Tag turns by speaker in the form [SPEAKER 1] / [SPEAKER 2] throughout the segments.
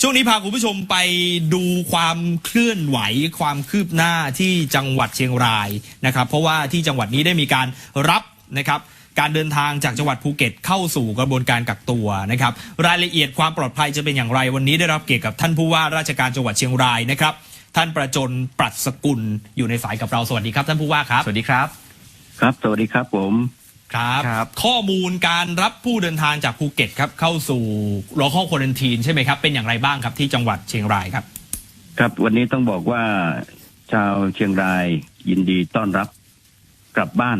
[SPEAKER 1] ช่วงนี้พาคุณผู้ชมไปดูความเคลื่อนไหวความคืบหน้าที่จังหวัดเชียงรายนะครับ เพราะว่าที่จังหวัดนี้ได้มีการรับนะครับการเดินทางจากจังหวัดภูเก็ตเข้าสู่กระบวนการกักตัวนะครับ รายละเอียดความปลอดภัยจะเป็นอย่างไรวันนี้ได้รับเกียรติกับท่านผู้ว่าราชการจังหวัดเชียงรายนะครับ ท่านประจนปรัชสกุลอยู่ในสายกับเราสวัสดีครับ ท่านผู้ว่าครับ
[SPEAKER 2] สวัสดีครับ
[SPEAKER 3] ครับ สวัสดีครับผม
[SPEAKER 1] ครับ
[SPEAKER 2] ครับ
[SPEAKER 1] ข้อมูลการรับผู้เดินทางจากภูเก็ตครับเข้าสู่รอข้อควอนตีนใช่ไหมครับ เป็นอย่างไรบ้างครับที่จังหวัดเชียงรายครับ
[SPEAKER 3] ครับวันนี้ต้องบอกว่าชาวเชียงรายยินดีต้อนรับกลับบ้าน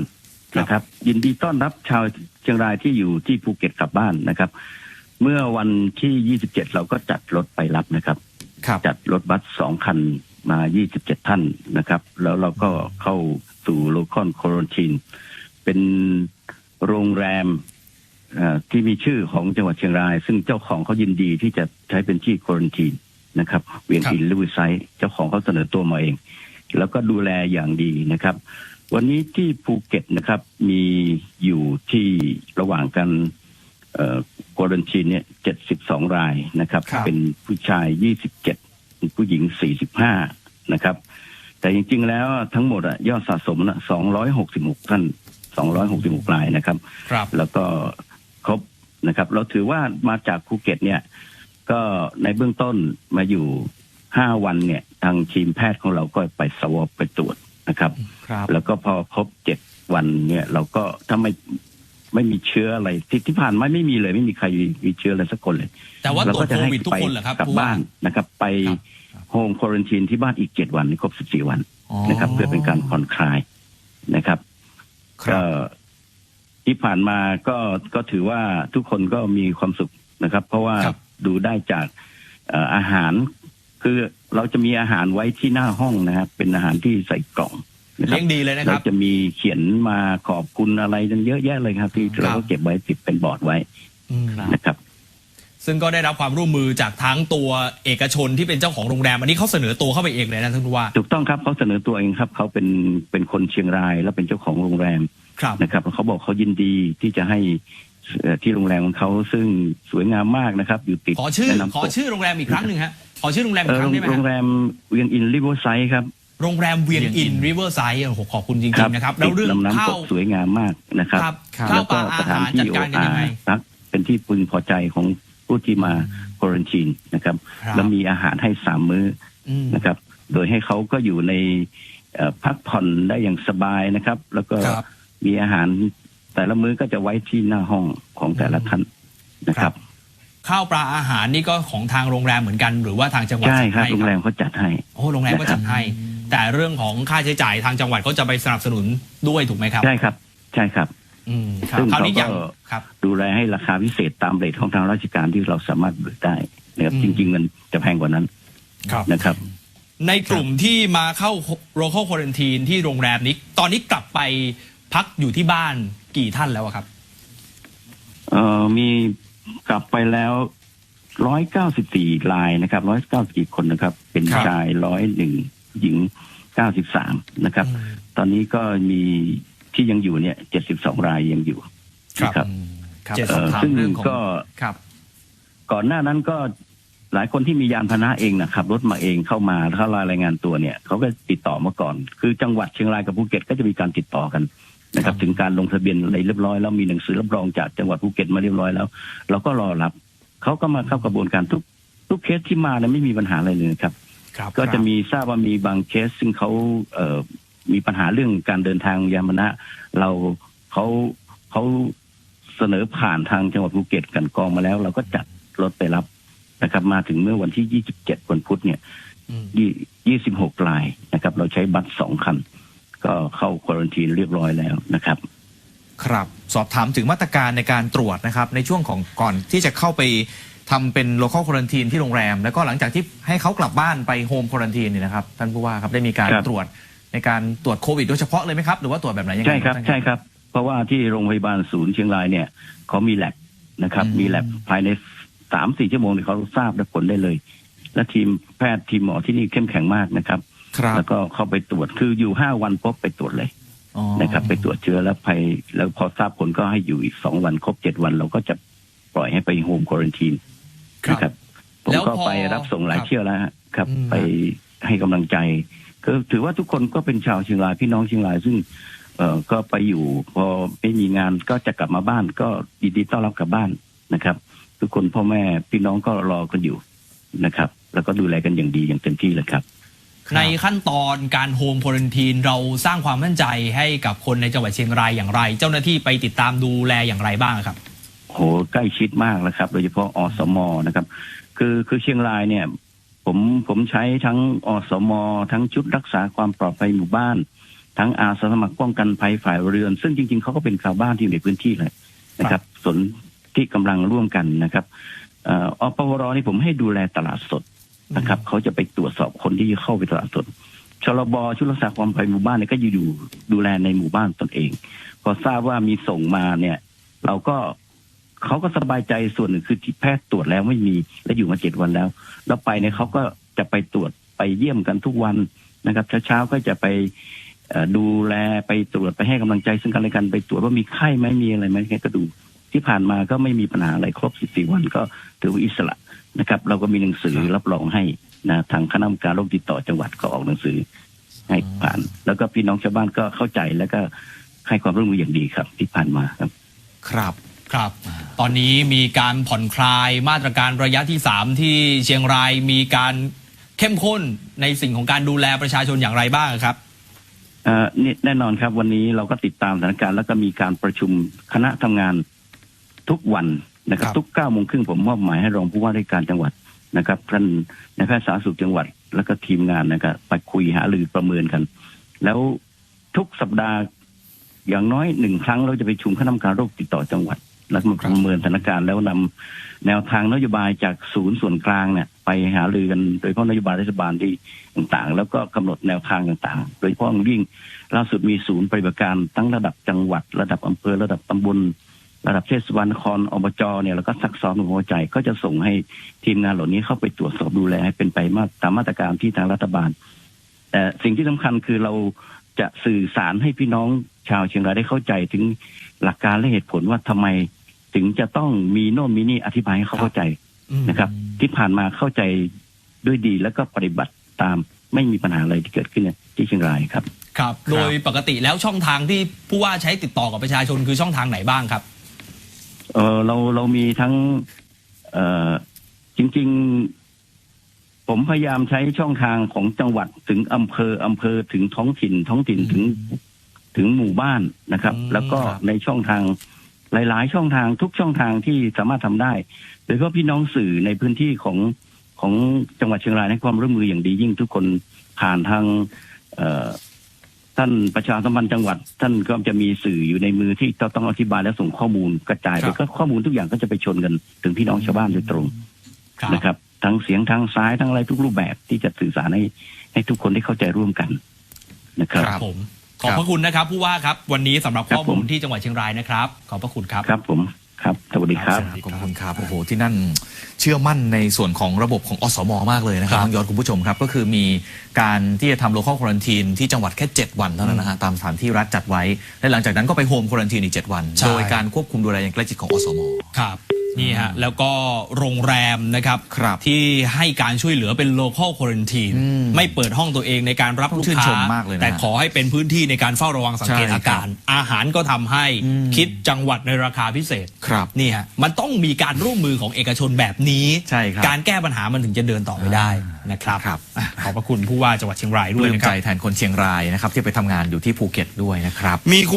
[SPEAKER 1] ครับ
[SPEAKER 3] นะครับ ยินดีต้อนรับชาวเชียงรายที่อยู่ที่ภูเก็ตกลับบ้านนะครับ เมื่อวันที่ 27 เราก็จัดรถไปรับนะครับ
[SPEAKER 2] ครับ
[SPEAKER 3] จัดรถบัสสองคันมา 27 ท่านนะครับ แล้วเราก็เข้าสู่โลคอนโคโรนทีน เป็นโรงแรมเอ่อที่มีชื่อของจังหวัดเชียงราย ซึ่งเจ้าของเขายินดีที่จะใช้เป็นที่โคโรนทีนนะครับเวียงอินลิวไซต์เจ้าของเขาเสนอตัวมาเอง แล้วก็ดูแลอย่างดีนะครับ วันนี้ที่ภูเก็ตนะครับมีอยู่ที่ระหว่างกันโคโรนทีนเนี่ย72รายนะครับ
[SPEAKER 1] ครับ
[SPEAKER 3] เป็นผู้ชาย27ผู้หญิง45นะครับ แต่จริงๆแล้วทั้งหมดอะยอดสะสมนะ266ท่าน 266รายนะครับ
[SPEAKER 1] ครับ
[SPEAKER 3] แล้วก็ครบนะครับ เราถือว่ามาจากภูเก็ตเนี่ย ก็ในเบื้องต้นมาอยู่5วันเนี่ย ทางทีมแพทย์ของเราก็ไปสวอปไปตรวจนะครับ
[SPEAKER 2] ครับ
[SPEAKER 3] แล้วก็พอครบเจ็ดวันเนี่ย เราก็ถ้าไม่ไม่มีเชื้ออะไรที่ที่ผ่านมาไม่มีเลยไม่มีใครมีเชื้ออะไรสักคนเลย
[SPEAKER 1] แต่ว่า
[SPEAKER 3] เรา
[SPEAKER 1] ตรว
[SPEAKER 3] ก็
[SPEAKER 1] จ
[SPEAKER 3] จะ
[SPEAKER 1] โค
[SPEAKER 3] ให้
[SPEAKER 1] วิดทุก
[SPEAKER 3] ไป
[SPEAKER 1] คนเหรอครับ
[SPEAKER 3] กลับ
[SPEAKER 1] ผู้ว่
[SPEAKER 3] บ้านนะครับ ไป
[SPEAKER 1] ครับ
[SPEAKER 3] โฮมควอรันทีนที่บ้านอีกเจ็ดวันนี่ครบสิบสี่วัน
[SPEAKER 2] อ๋อ
[SPEAKER 3] นะครับ เพื่อเป็นการผ่อนคลายนะครับ
[SPEAKER 2] ครับ
[SPEAKER 3] ก็ที่ผ่านมาก็ก็ถือว่าทุกคนก็มีความสุขนะครับ เพราะว่า
[SPEAKER 1] ครับ
[SPEAKER 3] ดูได้จากเอ่ออาหาร คือเราจะมีอาหารไว้ที่หน้าห้องนะครับ เป็นอาหารที่ใส่กล่องนะครั
[SPEAKER 1] เลี้
[SPEAKER 3] บ
[SPEAKER 1] ยงดีเลยนะค
[SPEAKER 3] เรา
[SPEAKER 1] รับ
[SPEAKER 3] จะมีเขียนมาขอบคุณอะไรกันเยอะแยะเลยครับ ที่
[SPEAKER 1] ครับ
[SPEAKER 3] เราก็เก็บไว้ติดเป็นบอร์ดไว้
[SPEAKER 1] อืม
[SPEAKER 3] นะครับ
[SPEAKER 1] ซึ่งก็ได้รับความร่วมมือจากทั้งตัวเอกชนที่เป็นเจ้าของโรงแรมอันนี้เขาเสนอตัวเข้าไปเองเลยนะท่านผู้ว่า
[SPEAKER 3] ถูกต้องครับเขาเสนอตัวเองครับเขาเป็นเป็นคนเชียงรายแล้วเป็นเจ้าของโรงแรม
[SPEAKER 1] ครับ
[SPEAKER 3] นะครับเขาบอกเขายินดีที่จะให้เอ่อที่โรงแรมของเขาซึ่งสวยงามมากนะครับ อยู่ติด
[SPEAKER 1] ขอชื่อ
[SPEAKER 3] แม่น้ำ
[SPEAKER 1] ขอ
[SPEAKER 3] ตก
[SPEAKER 1] ชื่อโรงแรมอีกครั้งหนึ่งฮะขอชื่อโรงแรมอี
[SPEAKER 3] เอ่
[SPEAKER 1] ก
[SPEAKER 3] อ
[SPEAKER 1] ครั้งได้ไหม
[SPEAKER 3] โรง
[SPEAKER 1] ฮะ
[SPEAKER 3] แรมเวียงอินริเวอร์ไซด์ครับ
[SPEAKER 1] โรงแรมเวียงอิน
[SPEAKER 2] เวียงอิน
[SPEAKER 1] ริเวอร์ไซด์โอ้โหขอบคุณจริงๆนะครับ
[SPEAKER 3] ติ
[SPEAKER 1] แล้ว
[SPEAKER 3] ด
[SPEAKER 1] เรื่อง
[SPEAKER 3] ลำน้ำ
[SPEAKER 1] ข้า
[SPEAKER 3] ต
[SPEAKER 1] ว
[SPEAKER 3] กสวยงามมากนะครับ
[SPEAKER 1] ครับ
[SPEAKER 2] ครับ
[SPEAKER 1] ข้าว
[SPEAKER 3] แล้ว
[SPEAKER 1] ป
[SPEAKER 3] ก็
[SPEAKER 1] ลาอา
[SPEAKER 3] สถา
[SPEAKER 1] หานรจั
[SPEAKER 3] ที่
[SPEAKER 1] ด
[SPEAKER 3] โอ
[SPEAKER 1] การกัน
[SPEAKER 3] อา
[SPEAKER 1] ยังไง
[SPEAKER 3] พักเป็นที่พึงพอใจของ ผู้ที่มาควอรันทีนนะครับ
[SPEAKER 1] ครับ
[SPEAKER 3] แล้วมีอาหารให้สามมื้อ
[SPEAKER 1] อืม
[SPEAKER 3] นะครับ โดยให้เขาก็อยู่ในเอ่อพักผ่อนได้อย่างสบายนะครับ แล้วก็
[SPEAKER 1] ครับ
[SPEAKER 3] มีอาหารแต่ละมื้อก็จะไว้ที่หน้าห้องของแต่ละท่านนะครับ
[SPEAKER 1] ข้าวปลาอาหารนี่ก็ของทางโรงแรมเหมือนกัน หรือว่าทางจังหวัด
[SPEAKER 3] ใช่
[SPEAKER 1] จัด
[SPEAKER 3] ครับ
[SPEAKER 1] ให้
[SPEAKER 3] โรงแรมเขาจัดให้
[SPEAKER 1] โอ้โรงแรมก็จัดให้ แต่เรื่องของค่าใช้จ่ายทางจังหวัดก็จะไปสนับสนุนด้วยถูกไหมครับ
[SPEAKER 3] ใช่ครับ ใช่ครับ
[SPEAKER 1] อืม
[SPEAKER 3] ซึ่ง
[SPEAKER 1] คราวนี้
[SPEAKER 3] เขาก็
[SPEAKER 1] อย่างครับ
[SPEAKER 3] ดูแลให้ราคาพิเศษตามเรทของทางราชการที่เราสามารถเบิกได้นะครับ
[SPEAKER 1] อืม
[SPEAKER 3] จริง ๆ มันจะแพงกว่านั้น
[SPEAKER 1] ครับ
[SPEAKER 3] นะครับ
[SPEAKER 1] ในกลุ่มที่มาเข้า local quarantine ที่โรงแรมนี้ ตอนนี้กลับไปพักอยู่ที่บ้านกี่ท่านแล้วอะครับ
[SPEAKER 3] เอ่อมีกลับไปแล้วร้อยเก้าสิบสี่รายนะครับร้อยเก้าสิบคนนะครับ เป็น
[SPEAKER 1] ครับ
[SPEAKER 3] ชายร้อยหนึ่งหญิงเก้าสิบสามนะครับ ตอนนี้ก็มี ที่ยังอยู่เนี่ยเจ็ดสิบสองรายยังอยู่
[SPEAKER 1] ครับ
[SPEAKER 3] นะครับ
[SPEAKER 2] อืมครับ
[SPEAKER 1] เจ็ด
[SPEAKER 2] สอบถาม
[SPEAKER 3] ซึ่ง
[SPEAKER 2] เรื่องของ
[SPEAKER 3] ก็
[SPEAKER 2] ครับ
[SPEAKER 3] ก่อนหน้านั้นก็หลายคนที่มียานพาหนะเองนะครับรถมาเองเข้ามาแล้วเขารายงานตัวเนี่ยเขาก็ติดต่อมาก่อน คือจังหวัดเชียงรายกับภูเก็ตก็จะมีการติดต่อกันนะครับ ถึงการลงทะเบียนอะไรเรียบร้อยแล้วมีหนังสือรับรองจากจังหวัดภูเก็ตมาเรียบร้อยแล้ว เราก็รอรับเขาก็มาเข้ากระบวนการทุกทุกเคสที่มาเนี่ยไม่มีปัญหาอะไรเลยครับ
[SPEAKER 1] ครับ
[SPEAKER 3] ก็จะมีทราบว่ามีบางเคสซึ่งเขาเอ่อ มีปัญหาเรื่องการเดินทางยานพาหนะ เราเขาเขาเสนอผ่านทางจังหวัดภูเก็ตกันกองมาแล้ว เราก็จัดรถไปรับนะครับ มาถึงเมื่อวันที่27วันพุธเนี่ย
[SPEAKER 1] อืม
[SPEAKER 3] ยี่26รายนะครับ เราใช้บัตรสองคัน ก็เข้าควอรันทีนเรียบร้อยแล้วนะครับ
[SPEAKER 2] ครับสอบถามถึงมาตรการในการตรวจนะครับ ในช่วงของก่อนที่จะเข้าไปทำเป็น local quarantine ที่โรงแรม แล้วก็หลังจากที่ให้เขากลับบ้านไป home quarantine เนี่ยนะครับ ท่านผู้ว่าครับได้มีการ
[SPEAKER 3] ครับ
[SPEAKER 2] ตรวจ ในการตรวจโควิดโดยเฉพาะเลยไหมครับ หรือว่าตรวจแบบไหนยังไง
[SPEAKER 3] ใช่ครับ
[SPEAKER 2] ท่าน
[SPEAKER 3] ใช่ครับ เพราะว่าที่โรงพยาบาลศูนย์เชียงรายเนี่ยเขามีแลบนะครับ
[SPEAKER 2] อืม
[SPEAKER 3] มีแลบภายในสามสี่ชั่วโมงเนี่ยเขาทราบและผลได้เลย และทีมแพทย์ทีมหมอที่นี่เข้มแข็งมากนะครับ
[SPEAKER 2] ครับ
[SPEAKER 3] แล้วก็เข้าไปตรวจคืออยู่ห้าวันพบไปตรวจเลย
[SPEAKER 2] อ๋อ
[SPEAKER 3] นะครับ ไปตรวจเชื้อแล้วไปแล้วพอทราบผลก็ให้อยู่อีกสองวันครบเจ็ดวัน เราก็จะปล่อยให้ไปโฮมควอรันทีน
[SPEAKER 1] ครับ
[SPEAKER 3] นะครับผผม
[SPEAKER 1] แล้ว
[SPEAKER 3] ก็
[SPEAKER 1] พอ
[SPEAKER 3] ไปรับส่งหลาย
[SPEAKER 1] ครับ
[SPEAKER 3] เที่ยวแล้วฮะครับ
[SPEAKER 1] อืม
[SPEAKER 3] ไปให้กำลังใจก็ ถือว่าทุกคนก็เป็นชาวเชียงรายพี่น้องเชียงราย ซึ่งเอ่อก็ไปอยู่ พอไม่มีงานก็จะกลับมาบ้าน ก็ยินดีต้อนรับกลับบ้านนะครับ ทุกคนพ่อแม่พี่น้องก็รอกันอยู่นะครับ แล้วก็ดูแลกันอย่างดีอย่างเต็มที่เลยครับ
[SPEAKER 1] ในขั้นตอนการโฮมควอนตีนเราสร้างความมั่นใจให้กับคนในจังหวัดเชียงรายอย่างไร เจ้าหน้าที่ไปติดตามดูแลอย่างไรบ้างครับ
[SPEAKER 3] โหใกล้ชิดมากแล้วครับ โดยเฉพาะอสมนะครับ คือคือเชียงรายเนี่ย ผมผมใช้ทั้งอสม ทั้งชุดรักษาความปลอดภัยหมู่บ้าน ทั้งอาสาสมัครป้องกันภัยฝ่ายเรือน ซึ่งจริงๆเขาก็เป็นชาวบ้านที่อยู่ในพื้นที่เลยนะครับ สนที่กำลังร่วมกันนะครับเอ่ออปวรนี่ผมให้ดูแลตลาดสดนะครับเขาจะไปตรวจสอบคนที่เข้าไปตลาดสดชลบชุดรักษาความปลอดภัยหมู่บ้านเนี่ยก็อยู่ดูแลในหมู่บ้านตนเอง พอทราบว่ามีส่งมาเนี่ย เราก็ เขาก็สบายใจส่วนหนึ่งคือที่แพทย์ตรวจแล้วไม่มีและอยู่มาเจ็ดวันแล้ว แล้วไปเนี่ยเขาก็จะไปตรวจไปเยี่ยมกันทุกวันนะครับเช้าๆก็จะไปเอ่อดูแลไปตรวจไปให้กำลังใจซึ่งกันและกันไปตรวจว่ามีไข้ไหมมีอะไรไหมแค่ก็ดู ที่ผ่านมาก็ไม่มีปัญหาอะไรครบ 14 วันก็ถือว่าอิสระนะครับ เราก็มีหนังสือรับรองให้นะทางคณะกรรมการโรคติดต่อจังหวัดก็ออกหนังสือให้ผ่าน แล้วก็พี่น้องชาวบ้านก็เข้าใจแล้วก็ให้ความร่วมมืออย่างดีครับที่ผ่านมาครับ
[SPEAKER 2] ครับ
[SPEAKER 1] ครับ ตอนนี้มีการผ่อนคลายมาตรการระยะที่ 3 ที่เชียงรายมีการเข้มข้นในสิ่งของการดูแลประชาชนอย่างไรบ้างครับ
[SPEAKER 3] เอ่อนี่แน่นอนครับวันนี้เราก็ติดตามสถานการณ์แล้วก็มีการประชุมคณะทำงานทุกวันนะครับ
[SPEAKER 1] ครับ
[SPEAKER 3] ทุกเก้าโมงครึ่งผมมอบหมายให้รองผู้ว่าราชการจังหวัดนะครับท่านนายแพทย์สาธารณสุขจังหวัด แล้วก็ทีมงานนะครับไปคุยหารือประเมินกัน แล้วทุกสัปดาห์อย่างน้อยหนึ่งครั้งเราจะไปประชุมคณะกรรมการโรคติดต่อจังหวัด แล้วมาประเมินสถานการณ์แล้วนำแนวทางนโยบายจากศูนย์ส่วนกลางเนี่ยไปหารือกันโดยเฉพาะนโยบายรัฐบาลที่ต่างๆ แล้วก็กำหนดแนวทางต่างๆ โดยเฉพาะอย่างยิ่งล่าสุดมีศูนย์ปฏิบัติการทั้งระดับจังหวัด ระดับอำเภอระดับตำบล ระดับเทศบาลนครอบจเนี่ยแล้วก็ซักซ้อมหัวใจก็จะส่งให้ทีมงานเหล่านี้เข้าไปตรวจสอบดูแลให้เป็นไปมาตามมาตรการที่ทางรัฐบาล แต่สิ่งที่สำคัญคือเราจะสื่อสารให้พี่น้องชาวเชียงรายได้เข้าใจถึงหลักการและเหตุผลว่าทำไม ถึงจะต้องมีโน่นมีนี่อธิบายให้เขาเข้าใจนะครับ ที่ผ่านมาเข้าใจด้วยดีแล้วก็ปฏิบัติตามไม่มีปัญหาอะไรที่เกิดขึ้นที่เชียงรายครับ
[SPEAKER 1] ครับ โดยปกติแล้วช่องทางที่ผู้ว่าใช้ติดต่อกับประชาชนคือช่องทางไหนบ้างครับ
[SPEAKER 3] เออเราเรามีทั้ง เออจริง ๆ ผมพยายามใช้ช่องทางของจังหวัดถึงอำเภออำเภอถึงท้องถิ่น ท้องถิ่นถึงถึงหมู่บ้านนะครับ
[SPEAKER 1] อืม
[SPEAKER 3] แล้วก็
[SPEAKER 1] ครับ
[SPEAKER 3] ในช่องทาง หลาย ๆ ช่องทางทุกช่องทางที่สามารถทำได้โดยเฉพาะพี่น้องสื่อในพื้นที่ของของจังหวัดเชียงรายให้ความร่วมมืออย่างดียิ่งทุกคนผ่านทางเอ่อท่านประชาสัมพันธ์จังหวัด ท่านก็จะมีสื่ออยู่ในมือที่ต้องอธิบายและส่งข้อมูลกระจาย
[SPEAKER 1] ค
[SPEAKER 3] ไป
[SPEAKER 1] รับ
[SPEAKER 3] ก็ข้อมูลทุกอย่างก็จะไปชนกันถึงพี่น้องชาวบ้านโดยตรง
[SPEAKER 1] ครับ
[SPEAKER 3] นะครับ ทั้งเสียงทางซ้ายทั้งอะไรทุกรูปแบบที่จะสื่อสารให้ให้ทุกคนได้เข้าใจร่วมกันนะครับ
[SPEAKER 1] ครับผม ขอบพระคุณนะครับ ผู้ว่าครับ วันนี้สำหรับ
[SPEAKER 3] ครับ
[SPEAKER 1] ข้อมูล
[SPEAKER 3] ผม
[SPEAKER 1] ที่จังหวัดเชียงรายนะครับ ขอบพระคุณครับ
[SPEAKER 3] ครับผมครับสวัสดีครับ
[SPEAKER 2] ขอบคุณครับโอ้โหที่นั่นเชื่อมั่นในส่วนของระบบของอสมมากเลยนะครับ
[SPEAKER 1] ครับ
[SPEAKER 2] น้องยอดคุณผู้ชมครับ ก็คือมีการที่จะทำโล c a l คว a น t ีนที่จังหวัดแค่ 7 วันเท่านั้นนะฮะตามสถานที่รัฐจัดไว้และหลังจากนั้นก็ไปโฮมคว a น t ีนอีก 7 วัน
[SPEAKER 1] ใช่
[SPEAKER 2] โดยการควบคุมดูแลอย่างใกล้ชิดของอสม
[SPEAKER 1] ครับ นี่ฮะแล้วก็โรงแรมนะครับ
[SPEAKER 2] ครับ
[SPEAKER 1] ที่ให้การช่วยเหลือเป็น local quarantine
[SPEAKER 2] อืม
[SPEAKER 1] ไม่เปิดห้องตัวเองในการรับ
[SPEAKER 2] ต้อง
[SPEAKER 1] ลูก
[SPEAKER 2] ชื่น
[SPEAKER 1] ค้า
[SPEAKER 2] ชมมากเลยนะ
[SPEAKER 1] แต่ขอให้เป็นพื้นที่ในการเฝ้าระวังสังเกต
[SPEAKER 2] ใช่
[SPEAKER 1] อาการ อาหารก็ทำให้
[SPEAKER 2] อืม
[SPEAKER 1] คิดจังหวัดในราคาพิเศษ
[SPEAKER 2] ครับ
[SPEAKER 1] นี่ฮะมันต้องมีการร่วมมือของเอกชนแบบนี้
[SPEAKER 2] ใช่ครับ
[SPEAKER 1] การแก้ปัญหามันถึงจะเดินต่อไปได้นะครับ
[SPEAKER 2] ครับ
[SPEAKER 1] อะขอบพระคุณผู้ว่าจังหวัดเชียงราย
[SPEAKER 2] ป
[SPEAKER 1] ด้วย
[SPEAKER 2] ลื้ม
[SPEAKER 1] นะครั
[SPEAKER 2] ใจ
[SPEAKER 1] บ
[SPEAKER 2] แทนคนเชียงรายนะครับที่ไปทำงานอยู่ที่ภูเก็ตด้วยนะครับ
[SPEAKER 1] มีคุณ